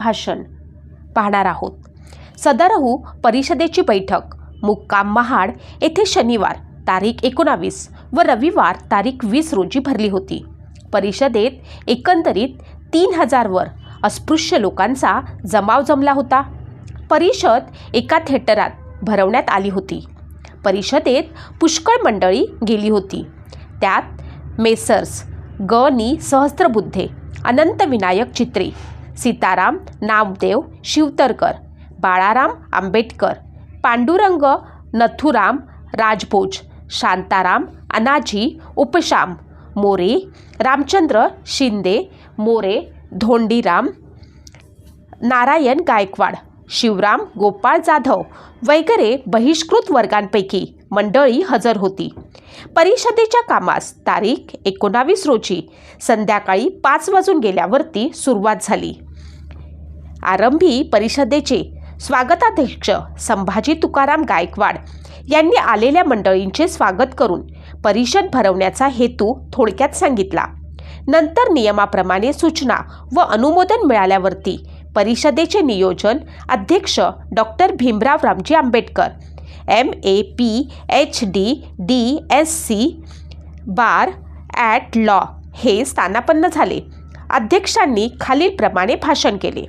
भाषण पाहणार आहोत. सदरहू परिषदेची बैठक मुक्काम महाड येथे शनिवार तारीख एकोणावीस व रविवार तारीख वीस रोजी भरली होती. परिषदेत एकंदरीत तीन हजारवर अस्पृश्य लोकांचा जमाव जमला होता. परिषद एका थिएटरात भरवण्यात आली होती. परिषदेत पुष्कळ मंडळी गेली होती. त्यात मेसर्स ग. नी सहस्त्रबुद्धे अनंत विनायक चित्रे सीताराम नामदेव शिवतरकर बाळाराम आंबेडकर पांडुरंग नथुराम राजभोज शांताराम अनाजी उपशाम मोरे रामचंद्र शिंदे मोरे धोंडीराम नारायण गायकवाड शिवराम गोपाळ जाधव वगैरे बहिष्कृत वर्गांपैकी मंडळी हजर होती. परिषदेच्या कामास तारीख एकोणावीस रोजी संध्याकाळी पाच वाजून गेल्यावरती सुरुवात झाली. आरंभी परिषदेचे स्वागताध्यक्ष संभाजी तुकाराम गायकवाड यांनी आलेल्या मंडळींचे स्वागत करून परिषद भरवण्याचा हेतू थोडक्यात सांगितला. नंतर नियमाप्रमाणे सूचना व अनुमोदन मिळाल्यावरती परिषदेचे नियोजन अध्यक्ष doctor Bhimrao Ramji Ambedkar M A P H D D S C bar at law हे स्थानापन्न झाले. अध्यक्षांनी खालीलप्रमाणे भाषण केले.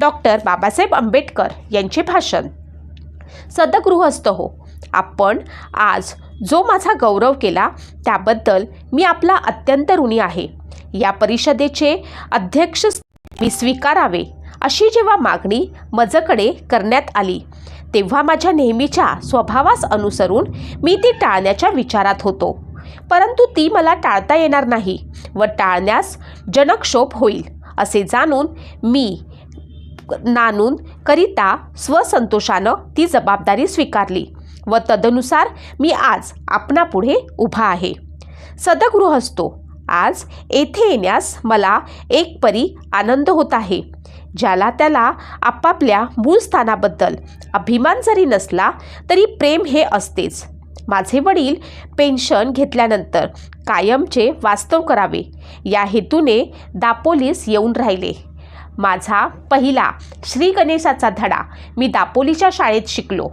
डॉक्टर बाबासाहेब आंबेडकर यांचे भाषण. सदगृहस्थ हो आपण आज जो माझा गौरव केला त्याबद्दल मी आपला अत्यंत ऋणी आहे. या परिषदेचे अध्यक्ष मी स्वीकारावे अशी जेव्हा मागणी मजकडे करण्यात आली तेव्हा माझ्या नेहमीच्या स्वभावास अनुसरून मी ती टाळण्याच्या विचारात होतो. परंतु ती मला टाळता येणार नाही व टाळण्यास जनक्षोभ होईल असे जाणून मी नानून करिता स्वसंतोषानं ती जबाबदारी स्वीकारली व तदनुसार मी आज आपणापुढे उभा आहे. सदगृहस्थो आज येथे येण्यास मला एक परी आनंद होत आहे ज्याला त्याला आपापल्या मूळ स्थानाबद्दल अभिमान जरी नसला तरी प्रेम हे असतेच. माझे वडील पेन्शन घेतल्यानंतर कायमचे वास्तव करावे या हेतूने दापोलीस येऊन राहिले. माझा पहिला श्री गणेशाचा धडा. मी दापोलीच्या शाळेत शिकलो.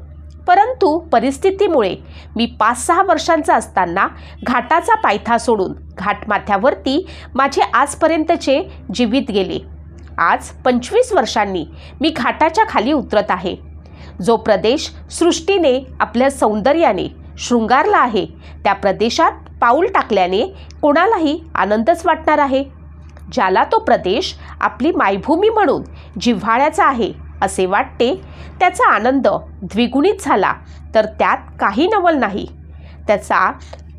परंतु परिस्थितीमुळे मी पाच सहा वर्षांचा असताना घाटाचा पायथा सोडून घाटमाथ्यावरती माझे आजपर्यंतचे जीवित गेले. आज पंचवीस वर्षांनी मी घाटाच्या खाली उतरत आहे. जो प्रदेश सृष्टीने आपल्या सौंदर्याने शृंगारला आहे त्या प्रदेशात पाऊल टाकल्याने कोणालाही आनंदच वाटणार आहे. ज्याला तो प्रदेश आपली मायभूमी म्हणून जिव्हाळ्याचा आहे असे वाटते त्याचा आनंद द्विगुणित झाला तर त्यात काही नवल नाही. त्याचा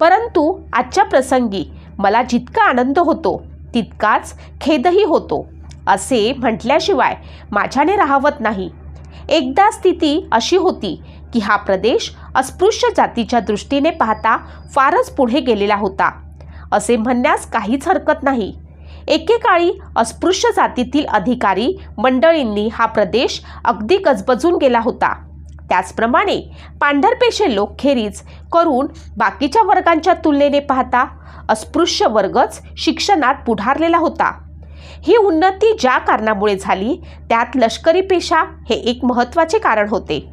परंतु आजच्या प्रसंगी मला जितका आनंद होतो तितकाच खेदही होतो असे म्हटल्याशिवाय माझ्याने राहावत नाही. एकदा स्थिती अशी होती की हा प्रदेश अस्पृश्य जातीच्या दृष्टीने पाहता फारच पुढे गेलेला होता असे म्हणण्यास काहीच हरकत नाही. एकेकाळी अस्पृश्य जातीतील अधिकारी मंडळींनी हा प्रदेश अगदी गजबजून गेला होता. त्याचप्रमाणे पांढरपेशे लोक खेरीज करून बाकीच्या वर्गांच्या तुलनेने पाहता अस्पृश्य वर्गच शिक्षणात पुढारलेला होता. ही उन्नती ज्या कारणामुळे झाली त्यात लष्करी पेशा हे एक महत्त्वाचे कारण होते.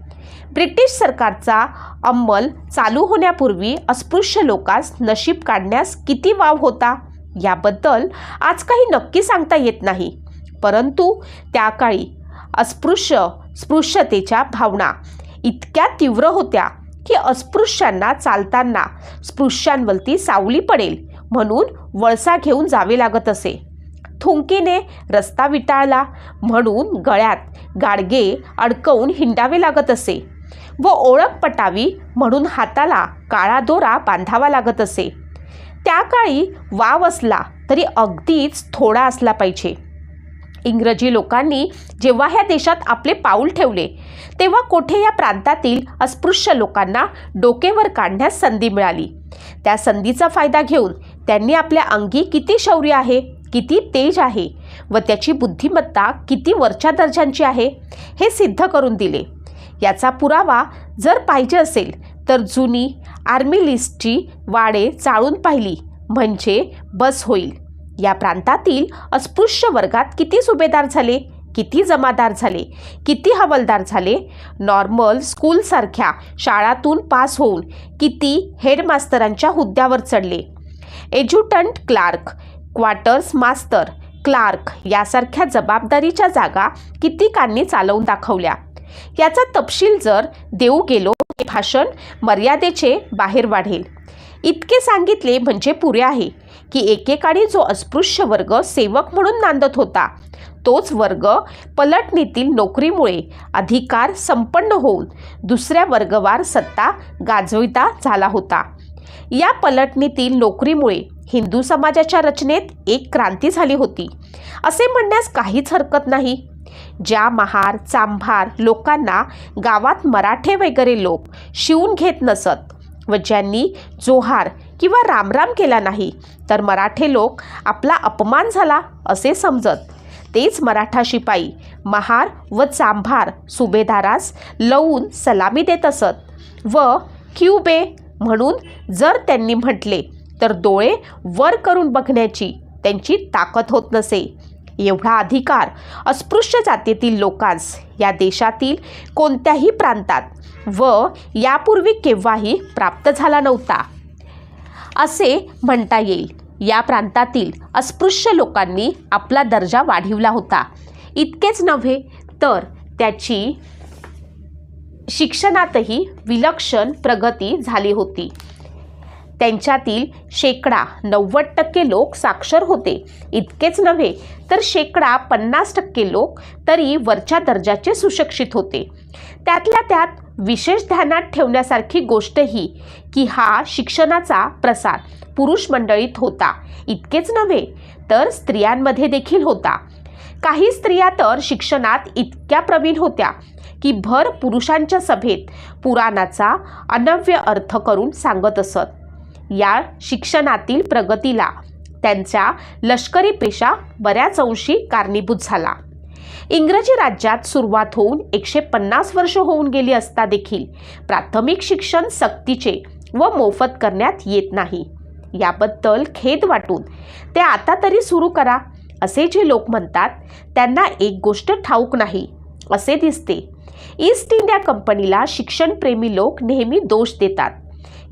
ब्रिटिश सरकारचा अंमल चालू होण्यापूर्वी अस्पृश्य लोकांस नशीब काढण्यास किती वाव होता? याबद्दल आज काही नक्की सांगता येत नाही. परंतु त्या काळी अस्पृश्य स्पृश्यतेच्या भावना इतक्या तीव्र होत्या की अस्पृश्यांना चालताना स्पृश्यांवरती सावली पडेल म्हणून वळसा घेऊन जावे लागत असे. थुंकीने रस्ता विटाळला म्हणून गळ्यात गाडगे अडकवून हिंडावे लागत असे व ओळख पटावी म्हणून हाताला काळा दोरा बांधावा लागत असे. त्या काळी वाव असला तरी अगदीच थोडा असला पाहिजे. इंग्रजी लोकांनी जेव्हा ह्या देशात आपले पाऊल ठेवले तेव्हा कोठे या प्रांतातील अस्पृश्य लोकांना डोकेवर काढण्यास संधी मिळाली? त्या संधीचा फायदा घेऊन त्यांनी आपल्या अंगी किती शौर्य आहे किती तेज आहे व त्याची बुद्धिमत्ता किती वरच्या दर्जांची आहे हे सिद्ध करून दिले. याचा पुरावा जर पाहिजे असेल तर जुनी आर्मी लिस्टची वाडे चाळून पाहिली. म्हणजे बस होईल. या प्रांतातील अस्पृश्य वर्गात किती सुभेदार झाले? किती जमादार झाले? किती हवालदार झाले? नॉर्मल स्कूलसारख्या शाळातून पास होऊन किती हेडमास्तरांच्या हुद्द्यावर चढले? Adjutant clerk quarters master clerk यासारख्या जबाबदारीच्या जागा कितीकांनी चालवून दाखवल्या? याचा तपशील जर देऊ गेलो भाषण मर्यादेचे बाहेर वाढेल. इतके सांगितले म्हणजे पुरे आहे की एकेकाळी जो अस्पृश्य वर्ग सेवक म्हणून नांदत होता तोच वर्ग पलटणीतील नोकरीमुळे अधिकार संपन्न होऊन दुसऱ्या वर्गवार सत्ता गाजविता झाला होता. या पलटणीतील नोकरीमुळे हिंदू समाजाच्या रचनेत एक क्रांती झाली होती. असे म्हणण्यास काहीच हरकत नाही. ज्या महार चांभार लोकांना गावात मराठे वगैरे लोक शिवून घेत नसत व ज्यांनी जोहार किंवा रामराम केला नाही तर मराठे लोक आपला अपमान झाला असे समजत. तेच मराठा शिपाई महार व चांभार सुभेदारास लवून सलामी देत असत व क्यूबे म्हणून जर त्यांनी म्हटले तर डोळे वर करून बघण्याची त्यांची ताकद होत नसे. एवढा अधिकार अस्पृश्य जातीतील लोकांस या देशातील कोणत्याही प्रांतात व यापूर्वी केव्हाही प्राप्त झाला नव्हता. असे म्हणता येईल. या प्रांतातील अस्पृश्य लोकांनी आपला दर्जा वाढिवला होता. इतकेच नव्हे तर त्याची शिक्षणातही विलक्षण प्रगती झाली होती. त्यांच्यातील शेकडा नव्वद टक्के लोक साक्षर होते. इतकेच नव्हे तर शेकडा पन्नास टक्के लोक तरी वरच्या दर्जाचे सुशिक्षित होते. त्यातल्या त्यात विशेष ध्यानात ठेवण्यासारखी गोष्ट ही की हा शिक्षणाचा प्रसार पुरुष मंडळीत होता. इतकेच नव्हे तर स्त्रियांमध्ये देखील होता. काही स्त्रिया तर शिक्षणात इतक्या प्रवीण होत्या की भर पुरुषांच्या सभेत पुराणाचा अनव्य अर्थ करून सांगत असत. या शिक्षणातील प्रगतीला त्यांचा लष्करी पेशा बऱ्याच अंशी कारणीभूत झाला. इंग्रजी राज्यात सुरुवात होऊन एकशे पन्नास वर्ष होऊन गेली असता देखील प्राथमिक शिक्षण सक्तीचे व मोफत करण्यात येत नाही. याबद्दल खेद वाटून ते आता तरी सुरू करा असे जे लोक म्हणतात त्यांना एक गोष्ट ठाऊक नाही असे दिसते. ईस्ट इंडिया कंपनीला शिक्षणप्रेमी लोक नेहमी दोष देतात.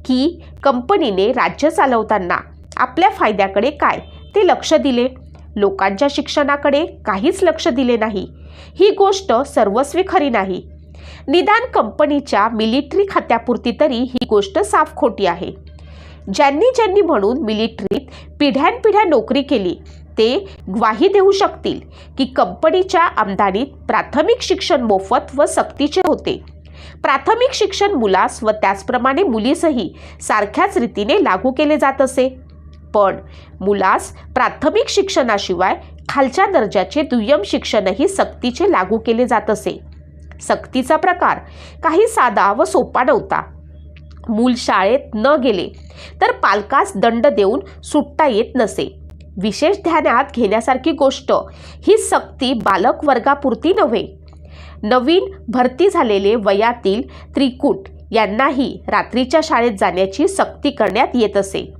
की कंपनीने राज्य चालवताना आपल्या फायद्याकडे काय ते लक्ष दिले. लोकांच्या शिक्षणाकडे काहीच लक्ष दिले नाही. ही गोष्ट सर्वस्वी खरी नाही. निदान कंपनीच्या मिलिटरी खात्यापुरती तरी ही गोष्ट साफ खोटी आहे. ज्यांनी ज्यांनी म्हणून मिलिटरीत पिढ्यानपिढ्या नोकरी केली ते ग्वाही देऊ शकतील की कंपनीच्या आमदानीत प्राथमिक शिक्षण मोफत व सक्तीचे होते. प्राथमिक शिक्षण मुलास व त्याचप्रमाणे मुलीसही सारख्याच रीतीने लागू केले जात असे. पण मुलास प्राथमिक शिक्षणाशिवाय खालच्या दर्जाचे दुय्यम शिक्षणही सक्तीचे लागू केले जात असे. सक्तीचा प्रकार काही साधा व सोपा नव्हता. मूल शाळेत न गेले तर पालकास दंड देऊन सुटता येत नसे. विशेष ध्यानात घेण्यासारखी गोष्ट ही सक्ती बालक वर्गापुरती नव्हे. नवीन भरती झालेले वयातील त्रिकूट यांनाही रात्रीच्या शाळेत जाण्याची सक्ती करण्यात येत असे.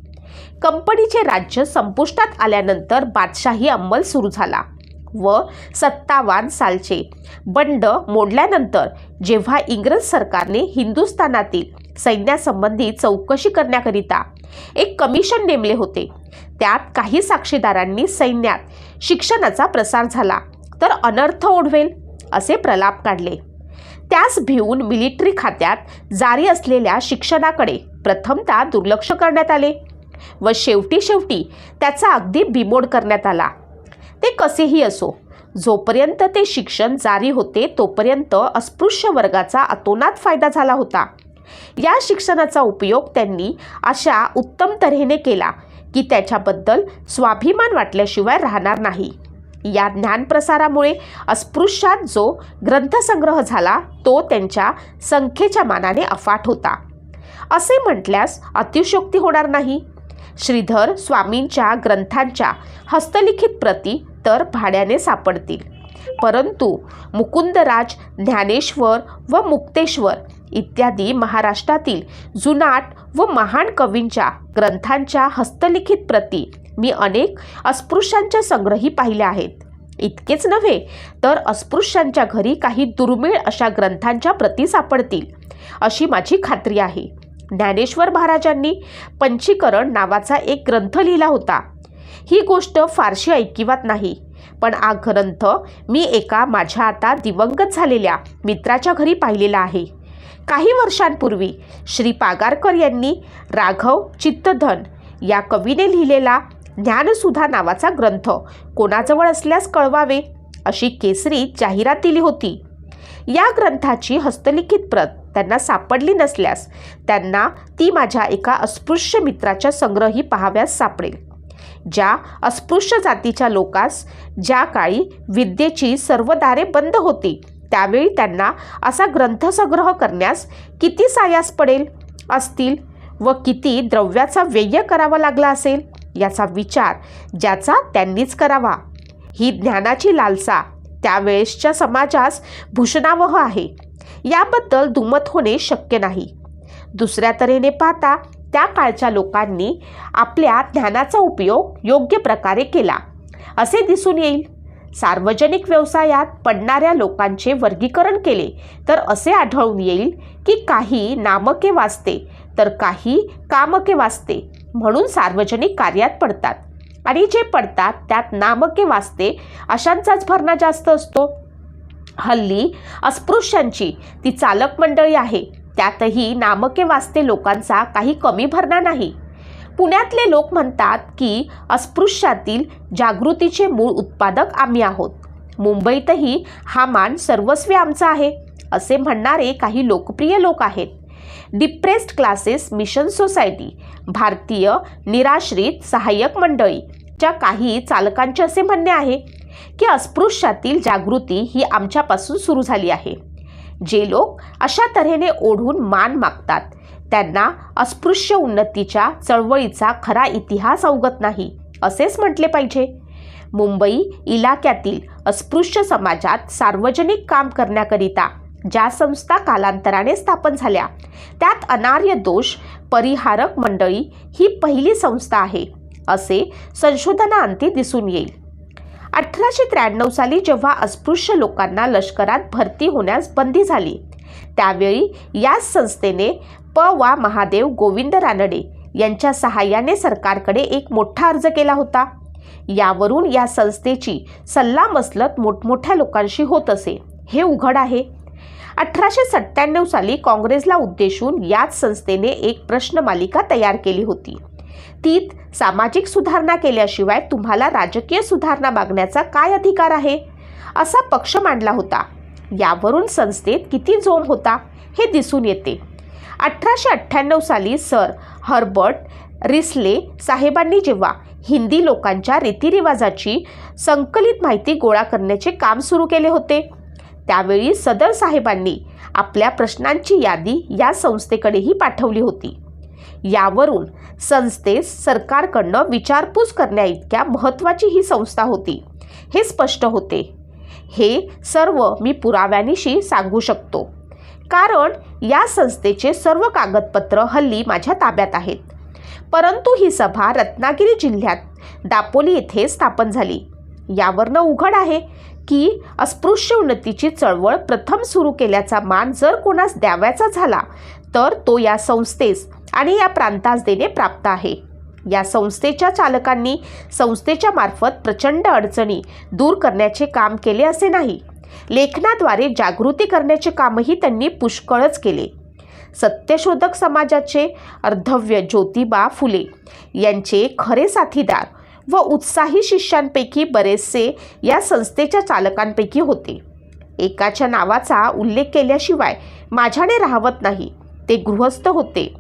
कंपनीचे राज्य संपुष्टात आल्यानंतर बादशाही अंमल सुरू झाला व सत्तावान सालचे बंड मोडल्यानंतर जेव्हा इंग्रज सरकारने हिंदुस्थानातील सैन्यासंबंधी चौकशी करण्याकरिता एक कमिशन नेमले होते त्यात काही साक्षीदारांनी सैन्यात शिक्षणाचा प्रसार झाला. तर अनर्थ ओढवेल असे प्रलाप काढले. त्यास भिवून मिलिटरी खात्यात जारी असलेल्या शिक्षणाकडे प्रथमतः दुर्लक्ष करण्यात आले व शेवटी शेवटी त्याचा अगदी बिमोड करण्यात आला. ते कसेही असो जोपर्यंत ते शिक्षण जारी होते तोपर्यंत अस्पृश्य वर्गाचा अतोनात फायदा झाला होता. या शिक्षणाचा उपयोग त्यांनी अशा उत्तम तऱ्हेने केला की त्याच्याबद्दल स्वाभिमान वाटल्याशिवाय राहणार नाही. या ज्ञानप्रसारामुळे अस्पृश्यात जो ग्रंथसंग्रह झाला तो त्यांच्या संख्येच्या मानाने अफाट होता. असे म्हटल्यास अतिशयोक्ती होणार नाही. श्रीधर स्वामींच्या ग्रंथांच्या हस्तलिखित प्रती तर भाड्याने सापडतील. परंतु मुकुंदराज ज्ञानेश्वर व मुक्तेश्वर इत्यादी महाराष्ट्रातील जुनाट व महान कवींच्या ग्रंथांच्या हस्तलिखित प्रती मी अनेक अस्पृश्यांच्या संग्रही पाहिल्या आहेत. इतकेच नव्हे तर अस्पृश्यांच्या घरी काही दुर्मिळ अशा ग्रंथांच्या प्रती सापडतील अशी माझी खात्री आहे. ज्ञानेश्वर महाराजांनी पंचीकरण नावाचा एक ग्रंथ लिहिला होता. ही गोष्ट फारशी ऐकिवात नाही पण हा ग्रंथ मी एका माझ्या आता दिवंगत झालेल्या मित्राच्या घरी पाहिलेला आहे. काही वर्षांपूर्वी श्री पागारकर यांनी राघव चित्तधन या कवीने लिहिलेला ज्ञानसुधा नावाचा ग्रंथ. कोणाजवळ असल्यास कळवावे अशी केसरी जाहिरात दिली होती. या ग्रंथाची हस्तलिखित प्रत त्यांना सापडली नसल्यास त्यांना ती माझ्या एका अस्पृश्य मित्राच्या संग्रही पाहाव्यास सापडेल. ज्या अस्पृश्य जातीच्या लोकास ज्या काळी विद्येची सर्व दारे बंद होती त्यावेळी त्यांना असा ग्रंथसंग्रह करण्यास किती सायास पडेल? असतील व किती द्रव्याचा व्यय करावा लागला असेल? याचा विचार ज्याचा त्यांनीच करावा. ही ज्ञानाची लालसा त्यावेळेसच्या समाजास भूषणावह आहे. याबद्दल दुमत होणे शक्य नाही. दुसऱ्या तऱ्हेने पाहता त्या काळच्या लोकांनी आपल्या ज्ञानाचा उपयोग योग्य प्रकारे केला. असे दिसून येईल. सार्वजनिक व्यवसायात पडणाऱ्या लोकांचे वर्गीकरण केले तर असे आढळून येईल की काही नामके वाचते तर काही कामके वाचते. म्हणून सार्वजनिक कार्यात पडतात. आणि जे पडतात त्यात नामके वाचते अशांचाच भरणा जास्त असतो. हल्ली अस्पृश्यांची ती चालक मंडळी आहे. त्यातही नामके वाचते लोकांचा काही कमी भरणा नाही. पुण्यातले लोक म्हणतात की अस्पृश्यातील जागृतीचे मूळ उत्पादक आम्ही आहोत. मुंबईतही हा मान सर्वस्वी आमचा आहे असे म्हणणारे काही लोकप्रिय लोक आहेत. डिप्रेस्ड क्लासेस मिशन सोसायटी भारतीय निराश्रित सहाय्यक मंडळी च्या काही चालकांचे असे म्हणणे आहे की अस्पृश्यातील जागृती ही आमच्यापासून सुरू झाली आहे. जे लोक अशा तऱ्हेने ओढून मान मागतात त्यांना अस्पृश्य उन्नतीच्या चळवळीचा खरा इतिहास अवगत नाही असेच म्हटले पाहिजे. मुंबई इलाक्यातील अस्पृश्य समाजात सार्वजनिक काम करण्याकरिता ज्या संस्था कालांतराने स्थापन झाल्या त्यात अनार्य दोष परिहारक मंडळी ही पहिली संस्था आहे असे संशोधनाअंती दिसून येईल. अठराशे त्र्याण्णव साली जेव्हा अस्पृश्य लोकांना लष्करात भरती होण्यास बंदी झाली त्यावेळी याच संस्थेने प. वा. महादेव गोविंद रानडे यांच्या सहाय्याने सरकारकडे एक मोठा अर्ज केला होता. यावरून या संस्थेची सल्लामसलत मोठमोठ्या लोकांशी होत असे. हे उघड आहे. अठराशे सत्त्याण्णव साली काँग्रेसला उद्देशून याच संस्थेने एक प्रश्न मालिका तयार केली होती. तीत सामाजिक सुधारणा केल्याशिवाय तुम्हाला राजकीय सुधारणा मागण्याचा काय अधिकार आहे? असा पक्ष मांडला होता. यावरून संस्थेत किती जोम होता हे दिसून येते. अठराशे अठ्ठ्याण्णव साली सर हर्बर्ट रिसले साहेबांनी जेव्हा हिंदी लोकांच्या रीतिरिवाजाची संकलित माहिती गोळा करण्याचे काम सुरू केले होते त्यावेळी सदर साहेबांनी आपल्या प्रश्नांची यादी या संस्थेकडेही पाठवली होती. यावरून संस्थेस सरकारकडनं विचारपूस करण्याइतक्या महत्त्वाची ही संस्था होती हे स्पष्ट होते. हे सर्व मी पुराव्यानिशी सांगू शकतो. कारण या संस्थेचे सर्व कागदपत्र हल्ली माझ्या ताब्यात आहेत. परंतु ही सभा रत्नागिरी जिल्ह्यात दापोली येथे स्थापन झाली. यावरनं उघड आहे की अस्पृश्य उन्नतीची चळवळ प्रथम सुरू केल्याचा मान जर कोणास द्यावायचा झाला तर तो या संस्थेस आणि या प्रांतास देणे प्राप्त आहे. या संस्थेच्या चालकांनी संस्थेच्या मार्फत प्रचंड अडचणी दूर करण्याचे काम केले असे नाही. लेखनाद्वारे जागृती करण्याचे कामही त्यांनी पुष्कळच केले. सत्यशोधक समाजाचे अर्धव्य ज्योतिबा फुले यांचे खरे साथीदार व उत्साही शिष्यांपैकी बरेचसे या संस्थेच्या चालकांपैकी होते. एकाच्या नावाचा उल्लेख केल्याशिवाय माझ्याने राहवत नाही. ते गृहस्थ होते.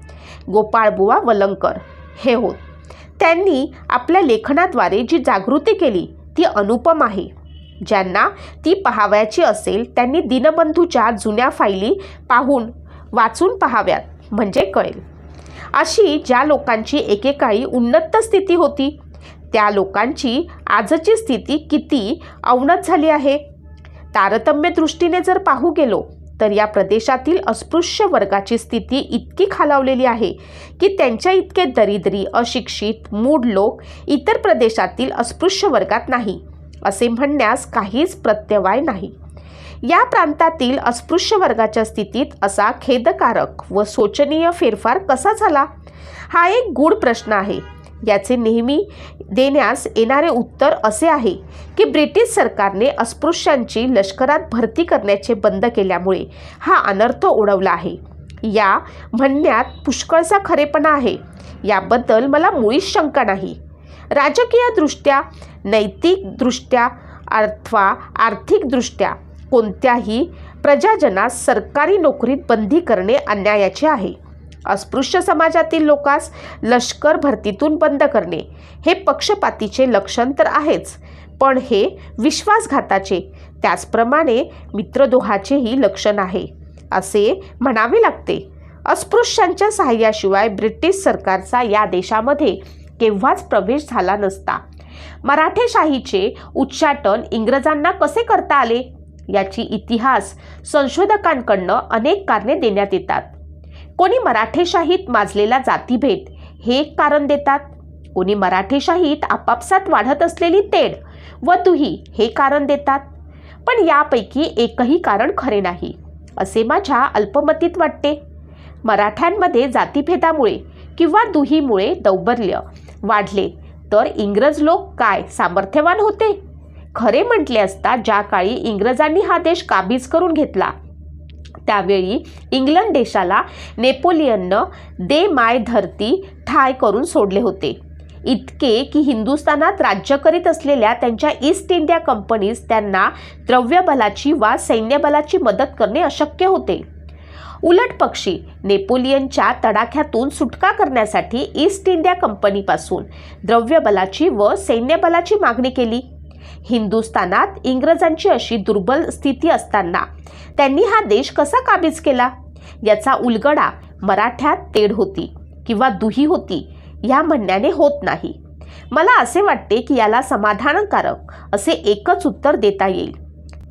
गोपाळबुवा वलंकर. हे होत. त्यांनी आपल्या लेखनाद्वारे जी जागृती केली ती अनुपम आहे. ज्यांना ती पहावयाची असेल त्यांनी दिनबंधूच्या जुन्या फायली पाहून वाचून पाहाव्यात म्हणजे कळेल. अशी ज्या लोकांची एकेकाळी उन्नत स्थिती होती त्या लोकांची आजची स्थिती किती अवनत झाली आहे? तारतम्य दृष्टीने जर पाहू गेलो तर या प्रदेशातील अस्पृश्य वर्गाची स्थिती इतकी खालावलेली आहे की त्यांच्या इतके दरिद्री अशिक्षित मूढ लोक इतर प्रदेशातील अस्पृश्य वर्गात नाही असे म्हणण्यास काहीच प्रत्यवाय नाही. या प्रांतातील अस्पृश्य वर्गाच्या स्थितीत असा खेदकारक व शोचनीय फेरफार कसा झाला? हा एक गूढ प्रश्न आहे. याचे नेहमी देण्यास येणारे उत्तर असे आहे की ब्रिटिश सरकारने अस्पृश्यांची लष्करात भरती करण्याचे बंद केल्यामुळे हा अनर्थ ओढवला आहे. या म्हणण्यात पुष्कळसा खरेपणा आहे. याबद्दल मला मुळीच शंका नाही. राजकीयदृष्ट्या नैतिकदृष्ट्या अथवा आर्थिकदृष्ट्या कोणत्याही प्रजाजनास सरकारी नोकरीत बंदी करणे अन्यायाचे आहे. अस्पृश्य समाजातील लोकांस लष्कर भरतीतून बंद करणे. हे पक्षपातीचे लक्षण तर आहेच पण हे विश्वासघाताचे. त्याचप्रमाणे मित्रदोहाचेही लक्षण आहे असे म्हणावे लागते. अस्पृश्यांच्या सहाय्याशिवाय ब्रिटिश सरकारचा या देशामध्ये केव्हाच प्रवेश झाला नसता. मराठेशाहीचे उच्चाटन इंग्रजांना कसे करता आले? याची इतिहास संशोधकांकडनं अनेक कारणे देण्यात येतात. कोणी मराठेशाहीत माजलेला जातीभेद हे एक कारण देतात. कोणी मराठेशाहीत आपापसात वाढत असलेली तेढ व दुही हे कारण देतात. पण यापैकी एकही कारण खरे नाही असे माझ्या अल्पमतीत वाटते. मराठ्यांमध्ये जातीभेदामुळे किंवा दुहीमुळे दौर्बल्य वाढले तर इंग्रज लोक काय सामर्थ्यवान होते? खरे म्हटले असता ज्या काळी इंग्रजांनी हा देश काबीज करून घेतला त्यावेळी इंग्लंड देशाला नेपोलियननं दे माय धरती ठाय करून सोडले होते. इतके की हिंदुस्थानात राज्य करीत असलेल्या त्यांच्या ईस्ट इंडिया कंपनीस त्यांना द्रव्यबलाची वा सैन्यबलाची मदत करणे अशक्य होते. उलट पक्षी नेपोलियनच्या तडाख्यातून सुटका करण्यासाठी ईस्ट इंडिया कंपनीपासून द्रव्यबलाची व सैन्यबलाची मागणी केली. हिंदुस्थानात इंग्रजांची अशी दुर्बल स्थिती असताना त्यांनी हा देश कसा काबीज केला? याचा उलगडा मराठ्यात तेढ होती किंवा दुही होती या म्हणण्याने होत नाही. मला असे वाटते की याला समाधानकारक असे एकच उत्तर देता येईल.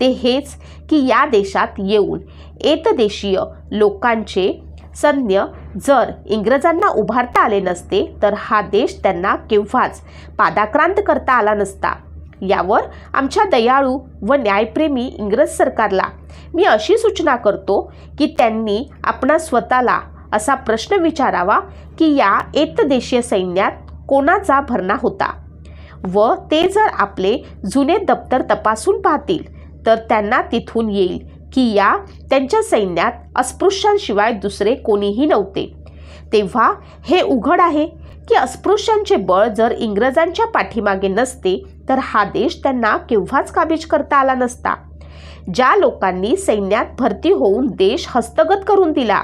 ते हेच की या देशात येऊन एतदेशीय लोकांचे सैन्य जर इंग्रजांना उभारता आले नसते तर हा देश त्यांना केव्हाच पादाक्रांत करता आला नसता. यावर आमच्या दयाळू व न्यायप्रेमी इंग्रज सरकारला मी अशी सूचना करतो की त्यांनी आपणा स्वतःला असा प्रश्न विचारावा की या एतदेशीय सैन्यात कोणाचा भरणा होता? व ते जर आपले जुने दप्तर तपासून पाहतील तर त्यांना तिथून येईल की या त्यांच्या सैन्यात अस्पृश्यांशिवाय दुसरे कोणीही नव्हते. तेव्हा हे उघड आहे की अस्पृश्यांचे बळ जर इंग्रजांच्या पाठीमागे नसते तर हा देश त्यांना केव्हाच काबीज करता आला नसता. ज्या लोकांनी सैन्यात भरती होऊन देश हस्तगत करून दिला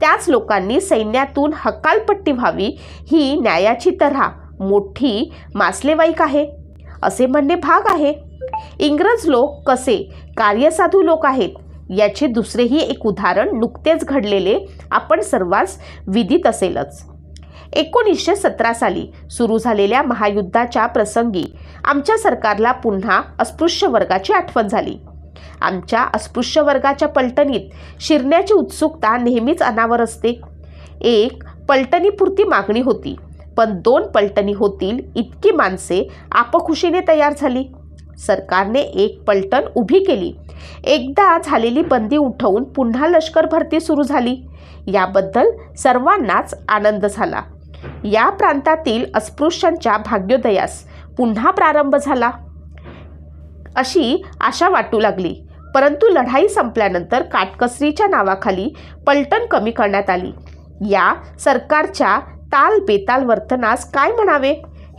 त्याच लोकांनी सैन्यातून हकालपट्टी व्हावी ही न्यायाची तऱ्हा मोठी मासलेवाईक आहे. असे म्हणणे भाग आहे. इंग्रज लोक कसे कार्यसाधू लोक आहेत याचे दुसरेही एक उदाहरण नुकतेच घडलेले आपण सर्वांस विदित असेलच. एकोणीसशे सतरा साली सुरू झालेल्या महायुद्धाच्या प्रसंगी आमच्या सरकारला पुन्हा अस्पृश्य वर्गाची आठवण झाली. आमच्या अस्पृश्य वर्गाच्या पलटणीत शिरण्याची उत्सुकता नेहमीच अनावर असते. एक पलटणीपुरती मागणी होती पण दोन पलटणी होतील इतकी माणसे आपखुशीने तयार झाली. सरकारने एक पलटण उभी केली. एकदा झालेली बंदी उठवून पुन्हा लष्कर भरती सुरू झाली. याबद्दल सर्वांनाच आनंद झाला. या प्रांतातील अस्पृश्यांच्या भाग्योदयास पुन्हा प्रारंभ झाला. अशी आशा वाटू लागली. परंतु लढाई संपल्यानंतर काटकसरीच्या नावाखाली पलटण कमी करण्यात आली. या सरकारच्या ताल बेताल वर्तनास काय म्हणावे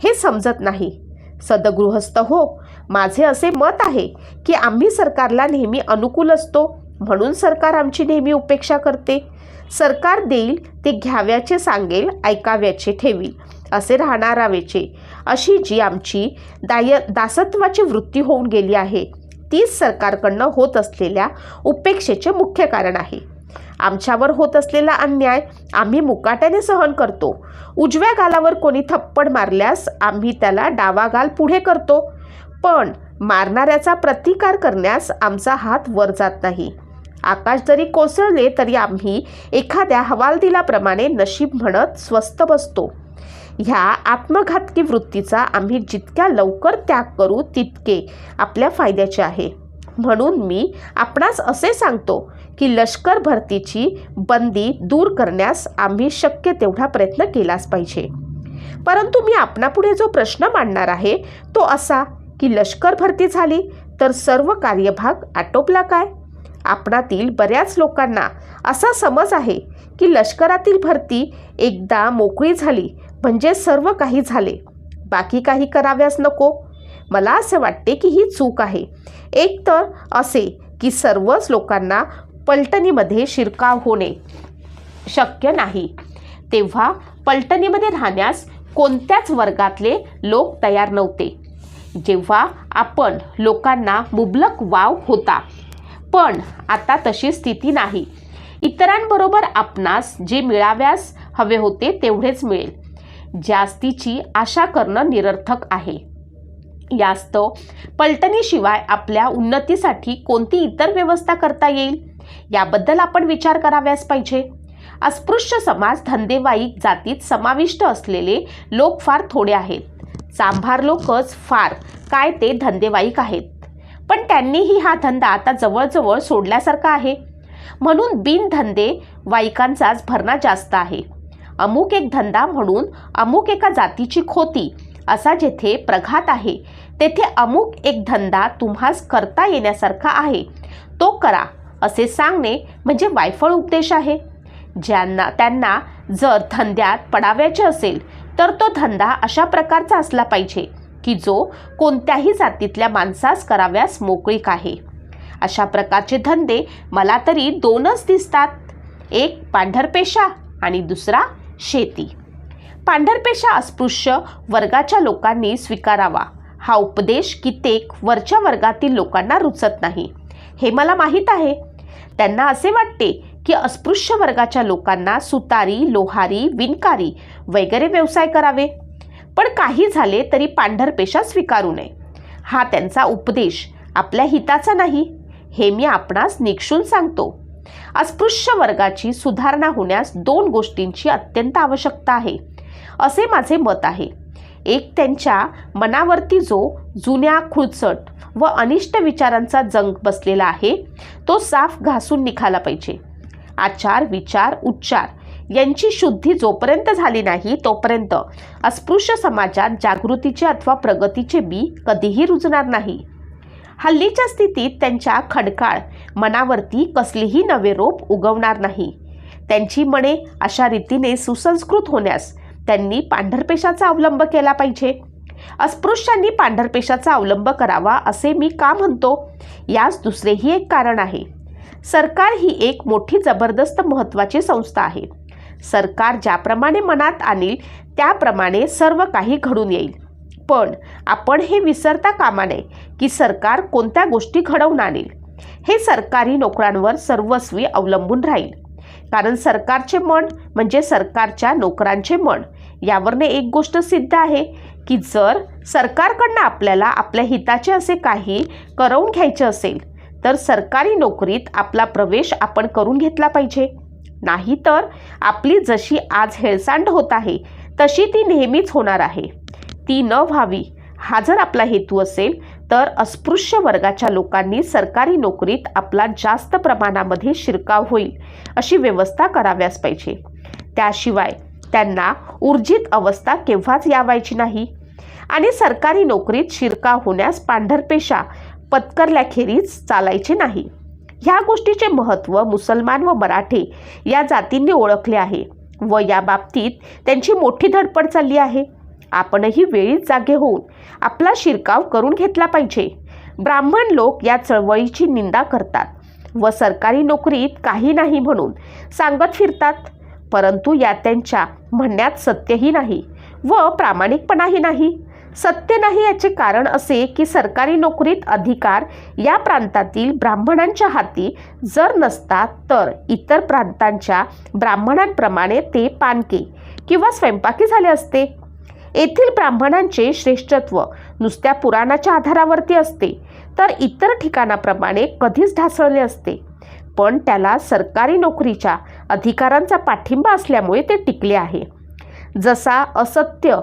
हे समजत नाही. सदगृहस्थ हो माझे असे मत आहे की आम्ही सरकारला नेहमी अनुकूल असतो म्हणून सरकार आमची नेहमी उपेक्षा करते. सरकार देईल ते घ्याव्याचे सांगेल ऐकाव्याचे ठेवील असे राहणारावेचे. अशी जी आमची दाय दासत्वाची वृत्ती होऊन गेली आहे तीच सरकारकडनं होत असलेल्या उपेक्षेचे मुख्य कारण आहे. आमच्यावर होत असलेला अन्याय आम्ही मुकाट्याने सहन करतो. उजव्या गालावर कोणी थप्पड मारल्यास आम्ही त्याला डावा गाल पुढे करतो. पण मारणाऱ्याचा प्रतिकार करण्यास आमचा हात वर जात नाही. आकाश जरी कोसळले तरी आम्ही एखाद्या हवालदिलाप्रमाणे नशीब म्हणत स्वस्त बसतो. ह्या आत्मघातकी वृत्तीचा आम्ही जितक्या लवकर त्याग करू तितके आपल्या फायद्याचे आहे. म्हणून मी आपणास असे सांगतो की लष्कर भरतीची बंदी दूर करण्यास आम्ही शक्य तेवढा प्रयत्न केलाच पाहिजे. परंतु मी आपणापुढे जो प्रश्न मांडणार आहे तो असा की लष्कर भरती झाली तर सर्व कार्यभाग आटोपला काय? आपणातील बऱ्याच लोकांना असा समज आहे की लष्करातील भरती एकदा मोकळी झाली म्हणजे सर्व काही झाले. बाकी काही कराव्यास नको. मला असे वाटते की ही चूक आहे. एक तर असे की सर्वच लोकांना पलटणीमध्ये शिरकाव होणे शक्य नाही. तेव्हा पलटणीमध्ये राहण्यास कोणत्याच वर्गातले लोक तयार नव्हते. जेव्हा आपण लोकांना मुबलक वाव होता पण आता तशी स्थिती नाही. इतरांबरोबर आपणास जे मिळाव्यास हवे होते तेवढेच मिळेल. जास्तीची आशा करणं निरर्थक आहे. यास्तव पलटणीशिवाय आपल्या उन्नतीसाठी कोणती इतर व्यवस्था करता येईल? याबद्दल आपण विचार कराव्यास पाहिजे. अस्पृश्य समाज धंदेवाईक जातीत समाविष्ट असलेले लोक फार थोडे आहेत. चांभार लोकच फार. काय ते धंदेवाईक आहेत? पण त्यांनीही हा धंदा आता जवळजवळ सोडल्यासारखा आहे. म्हणून बिनधंदे वाईकांचाच भरणा जास्त आहे. अमुक एक धंदा म्हणून अमुक एका जातीची खोती असा जेथे प्रघात आहे तेथे अमुक एक धंदा तुम्हास करता येण्यासारखा आहे. तो करा असे सांगणे म्हणजे वायफळ उपदेश आहे. ज्यांना त्यांना जर धंद्यात पडाव्याचे असेल तर तो धंदा अशा प्रकारचा असला पाहिजे. की जो कोणत्याही जातीतल्या माणसास कराव्यास मोकळीक आहे. अशा प्रकारचे धंदे मला तरी दोनच दिसतात. एक पांढरपेशा आणि दुसरा शेती. पांढरपेशा अस्पृश्य वर्गाच्या लोकांनी स्वीकारावा. हा उपदेश कित्येक वरच्या वर्गातील लोकांना रुचत नाही. हे मला माहीत आहे. त्यांना असे वाटते की अस्पृश्य वर्गाच्या लोकांना सुतारी लोहारी विणकारी वगैरे व्यवसाय करावे. पण काही झाले तरी पांढरपेशा स्वीकारू नये. हा त्यांचा उपदेश. आपल्या हिताचा नाही. हे मी आपणास निक्षून सांगतो. अस्पृश्य वर्गाची सुधारणा होण्यास दोन गोष्टींची अत्यंत आवश्यकता आहे. असे माझे मत आहे. एक त्यांच्या मनावरती जो जुन्या खुळचट व अनिष्ट विचारांचा जंग बसलेला आहे तो साफ घासून निघाला पाहिजे. आचार विचार उच्चार यांची शुद्धी जोपर्यंत झाली नाही तोपर्यंत अस्पृश्य समाजात जागृतीचे अथवा प्रगतीचे बी कधीही रुजणार नाही. हल्लीच्या स्थितीत त्यांच्या खडकाळ मनावरती कसलीही नवे रोप उगवणार नाही. त्यांची मने अशा रीतीने सुसंस्कृत होण्यास त्यांनी पांढरपेशाचा अवलंब केला पाहिजे. अस्पृश्यांनी पांढरपेशाचा अवलंब करावा असे मी का म्हणतो? यास दुसरेही एक कारण आहे. सरकार ही एक मोठी जबरदस्त महत्त्वाची संस्था आहे. सरकार ज्याप्रमाणे मनात आणील त्याप्रमाणे सर्व काही घडून येईल. पण आपण हे विसरता कामा नये की सरकार कोणत्या गोष्टी घडवून आणेल. हे सरकारी नोकरांवर सर्वस्वी अवलंबून राहील. कारण सरकारचे मन म्हणजे सरकारच्या नोकरांचे मन. यावरने एक गोष्ट सिद्ध आहे की जर सरकारकडनं आपल्याला आपल्या हिताचे असे काही करवून घ्यायचे असेल तर सरकारी नोकरीत आपला प्रवेश आपण करून घेतला पाहिजे. नाहीतर आपली जशी आज हेळसांड होत आहे तशी ती नेहमीच होणार आहे. ती न व्हावी हा जर आपला हेतू असेल तर अस्पृश्य वर्गाच्या लोकांनी सरकारी नोकरीत आपला जास्त प्रमाणामध्ये शिरकाव होईल अशी व्यवस्था कराव्यास पाहिजे. त्याशिवाय त्यांना ऊर्जित अवस्था केव्हाच यावायची नाही. आणि सरकारी नोकरीत शिरकाव होण्यास पांढरपेशा पत्करल्याखेरीज चालायचे नाही. ह्या गोष्टीचे महत्त्व मुसलमान व मराठे या जातींनी ओळखले आहे व या बाबतीत त्यांची मोठी धडपड चालली आहे. आपणही वेळीच जागे होऊन आपला शिरकाव करून घेतला पाहिजे. ब्राह्मण लोक या चळवळीची निंदा करतात व सरकारी नोकरीत काही नाही म्हणून सांगत फिरतात. परंतु या त्यांच्या म्हणण्यात सत्यही नाही व प्रामाणिकपणाही नाही. सत्य नाही याचे कारण असे की सरकारी नोकरीत अधिकार या प्रांतातील ब्राह्मणांच्या हाती जर नसतात तर इतर प्रांतांच्या ब्राह्मणांप्रमाणे ते पानके किंवा स्वयंपाकी झाले असते. येथील ब्राह्मणांचे श्रेष्ठत्व नुसत्या पुराणाच्या आधारावरती असते तर इतर ठिकाणाप्रमाणे कधीच ढासळले असते. पण त्याला सरकारी नोकरीच्या अधिकारांचा पाठिंबा असल्यामुळे ते टिकले आहे. जसा असत्य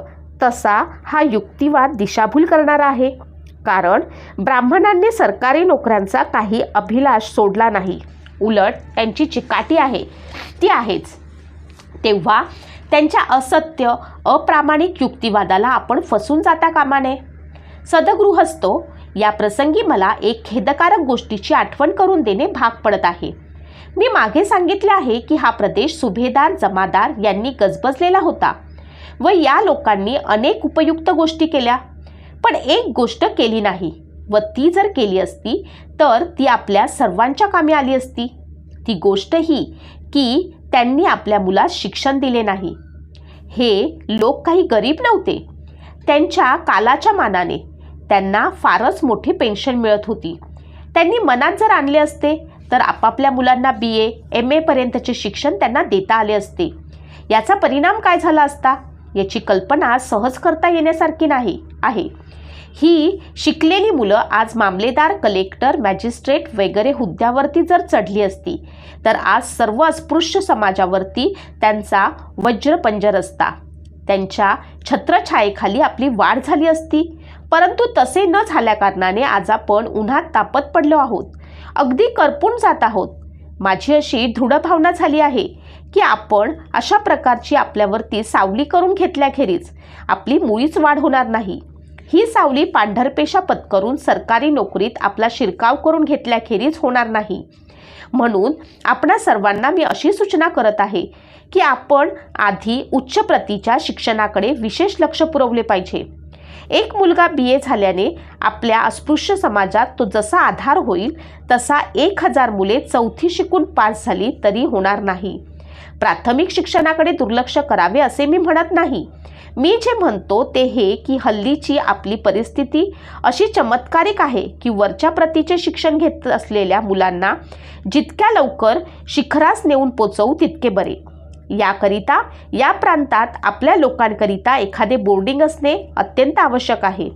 तसा हा युक्तिवाद दिशाभूल करणारा आहे. कारण ब्राह्मणांनी सरकारी नोकऱ्यांचा काही अभिलाष सोडला नाही. उलट त्यांची चिकाटी आहे. ती आहेच. तेव्हा त्यांच्या असत्य अप्रामाणिक युक्तिवादाला आपण फसून जाता कामा नये सदगृहस्थो या प्रसंगी मला एक खेदकारक गोष्टीची आठवण करून देणे भाग पडत आहे. मी मागे सांगितले आहे की हा प्रदेश सुभेदार जमादार यांनी गजबजलेला होता. व या लोकांनी अनेक उपयुक्त गोष्टी केल्या. पण एक गोष्ट केली नाही व ती जर केली असती तर ती आपल्या सर्वांच्या कामी आली असती. ती गोष्ट ही की त्यांनी आपल्या मुलास शिक्षण दिले नाही. हे लोक काही गरीब नव्हते. त्यांच्या कालाच्या मानाने त्यांना फारच मोठी पेन्शन मिळत होती. त्यांनी मनात जर आणले असते तर आपापल्या मुलांना बी ए एम एपर्यंतचे शिक्षण त्यांना देता आले असते. याचा परिणाम काय झाला असता? याची कल्पना सहज करता येण्यासारखी नाही आहे. ही शिकलेली मुलं आज मामलेदार कलेक्टर मॅजिस्ट्रेट वगैरे हुद्द्यावरती जर चढली असती तर आज सर्व अस्पृश्य समाजावरती त्यांचा वज्रपंजर असता. त्यांच्या छत्रछायेखाली आपली वाढ झाली असती. परंतु तसे न झाल्याकारणाने आज आपण उन्हात तापत पडलो आहोत. अगदी करपून जात आहोत. माझी अशी दृढ भावना झाली आहे की आपण अशा प्रकारची आपल्यावरती सावली करून घेतल्याखेरीज आपली मुळीच वाढ होणार नाही. ही सावली पांढरपेशा पत्करून सरकारी नोकरीत आपला शिरकाव करून घेतल्याखेरीज होणार नाही. म्हणून आपणा सर्वांना मी अशी सूचना करत आहे की आपण आधी उच्च प्रतीच्या शिक्षणाकडे विशेष लक्ष पुरवले पाहिजे. एक मुलगा बी ए झाल्याने आपल्या अस्पृश्य समाजात तो जसा आधार होईल तसा एक हजार मुले चौथी शिकून पास झाली तरी होणार नाही. प्राथमिक शिक्षणाकडे दुर्लक्ष करावे असे मी म्हणत नाही. मी जे म्हणतो ते हे की हल्लीची आपली परिस्थिती अशी चमत्कारिक आहे की वरच्या प्रतीचे शिक्षण घेत असलेल्या मुलांना जितक्या लवकर शिखरास नेऊन पोचवू तितके बरे. याकरिता या प्रांतात आपल्या लोकांकरिता एखादे बोर्डिंग असणे अत्यंत आवश्यक आहे.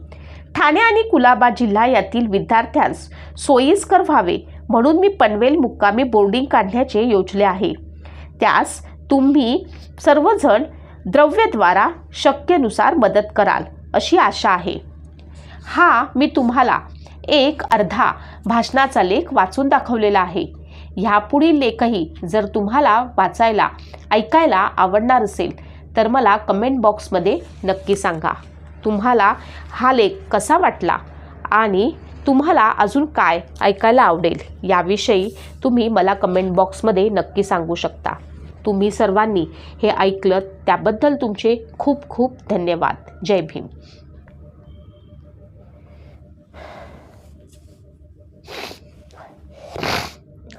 ठाणे आणि कुलाबा जिल्हा यातील विद्यार्थ्यांस सोयीस्कर व्हावे म्हणून मी पनवेल मुक्कामी बोर्डिंग काढण्याचे योजले आहे. त्यास तुम्ही सर्वजण द्रव्यद्वारा शक्यनुसार मदत कराल अशी आशा आहे. हा मी तुम्हाला एक अर्धा भाषणाचा लेख वाचून दाखवलेला आहे. ह्यापुढील लेखही जर तुम्हाला वाचायला ऐकायला आवडणार असेल तर मला कमेंट बॉक्समध्ये नक्की सांगा. तुम्हाला हा लेख कसा वाटला आणि तुम्हाला अजून काय ऐकायला आवडेल याविषयी तुम्ही मला कमेंट बॉक्समध्ये नक्की सांगू शकता. तुम्ही सर्वांनी हे ऐकलं त्याबद्दल तुमचे खूप खूप धन्यवाद. जय भीम.